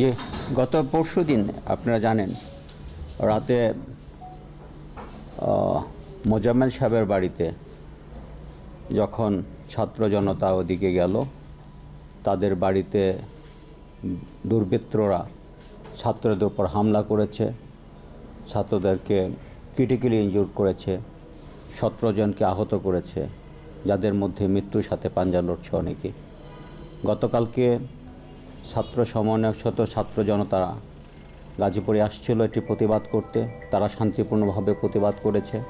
জি গত পরশু দিন আপনারা জানেন, রাতে মোজাম্মেল সাহেবের বাড়িতে যখন ছাত্র জনতা ওদিকে গেল, তাদের বাড়িতে দুর্বৃত্তরা ছাত্রদের উপর হামলা করেছে, ছাত্রদেরকে ক্রিটিক্যালি ইনজুর করেছে, সতেরো জনকে আহত করেছে, যাদের মধ্যে মৃত্যুর সাথে পাঞ্জা লড়ছে অনেকে। গতকালকে ছাত্র সমন্বয়ক শত ছাত্র জনতারা গাজীপুরে আসছিল এটি প্রতিবাদ করতে। তারা শান্তিপূর্ণভাবে প্রতিবাদ করেছে।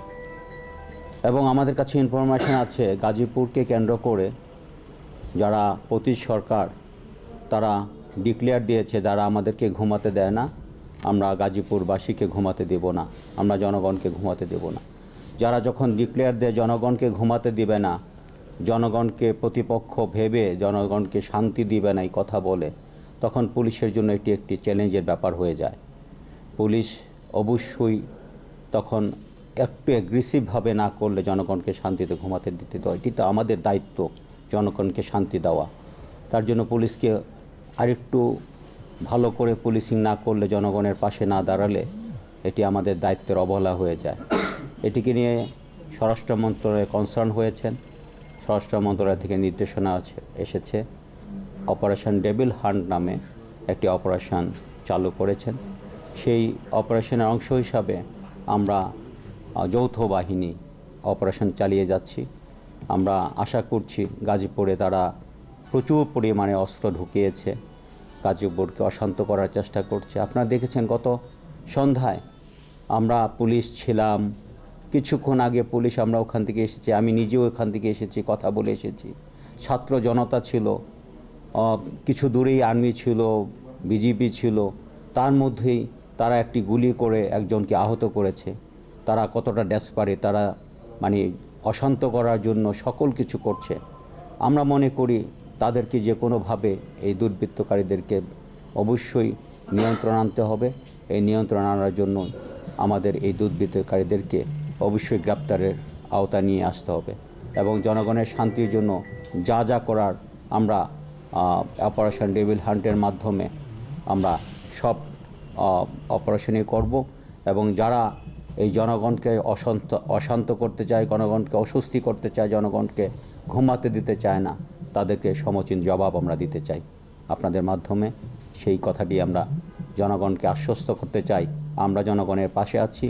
এবং আমাদের কাছে ইনফরমেশন আছে, গাজীপুরকে কেন্দ্র করে যারা পঁচিশ সরকার, তারা ডিক্লেয়ার দিয়েছে, যারা আমাদেরকে ঘুমাতে দেয় না, আমরা গাজীপুরবাসীকে ঘুমাতে দেব না, আমরা জনগণকে ঘুমাতে দেব না। যারা যখন ডিক্লেয়ার দেয়, জনগণকে ঘুমাতে দিবে না, জনগণকে প্রতিপক্ষ ভেবে, জনগণকে শান্তি দিবে না, এই কথা বলে। তখন পুলিশের জন্য এটি একটি চ্যালেঞ্জের ব্যাপার হয়ে যায়। পুলিশ অবশ্যই তখন একটু অ্যাগ্রেসিভভাবে না করলে জনগণকে শান্তিতে ঘুমাতে দিতে দেওয়া এটি তো আমাদের দায়িত্ব, জনগণকে শান্তি দেওয়া। তার জন্য পুলিশকে আরেকটু ভালো করে পুলিশিং না করলে জনগণের পাশে না দাঁড়ালে এটি আমাদের দায়িত্বের অবহেলা হয়ে যায়। এটিকে নিয়ে স্বরাষ্ট্র মন্ত্রণালয়ে কনসার্ন হয়েছেন। স্বরাষ্ট্র মন্ত্রণালয় থেকে নির্দেশনা আছে, এসেছে। অপারেশন ডেবিল হান্ট নামে একটি অপারেশন চালু করেছেন। সেই অপারেশনের অংশ হিসাবে আমরা যৌথ বাহিনী অপারেশন চালিয়ে যাচ্ছি। আমরা আশা করছি গাজীপুরে তারা প্রচুর পরিমাণে অস্ত্র ঢুকিয়েছে। গাজীপুরকে অশান্ত করার চেষ্টা করছে। আপনারা দেখেছেন গত সন্ধ্যায় আমরা পুলিশ ছিলাম। কিছুক্ষণ আগে পুলিশ আমরা ওখান থেকে এসেছি, আমি নিজেও ওখান থেকে এসেছি, কথা বলে এসেছি। ছাত্র জনতা ছিল কিছু দূরেই আর্মি ছিল বিজেপি ছিল, তার মধ্যেই তারা একটি গুলি করে একজনকে আহত করেছে। তারা কতটা ড্যাসপারে তারা মানে অশান্ত করার জন্য সকল কিছু করছে। আমরা মনে করি তাদেরকে যে কোনোভাবে এই দুর্বৃত্তকারীদেরকে অবশ্যই নিয়ন্ত্রণ আনতে হবে। এই নিয়ন্ত্রণ আনার জন্য আমাদের এই দুর্বৃত্তকারীদেরকে অবশ্যই গ্রেপ্তারের আওতা নিয়ে আসতে হবে এবং জনগণের শান্তির জন্য যা যা করার আমরা অপারেশন ডেভিল হান্টের মাধ্যমে আমরা সব অপারেশনই করব এবং যারা এই জনগণকে অশান্ত অশান্ত করতে চায়, জনগণকে অস্বস্তি করতে চায়, জনগণকে ঘুমাতে দিতে চায় না, তাদেরকে সমচীন জবাব আমরা দিতে চাই। আপনাদের মাধ্যমে সেই কথাটি আমরা জনগণকে আশ্বস্ত করতে চাই। আমরা জনগণের পাশে আছি।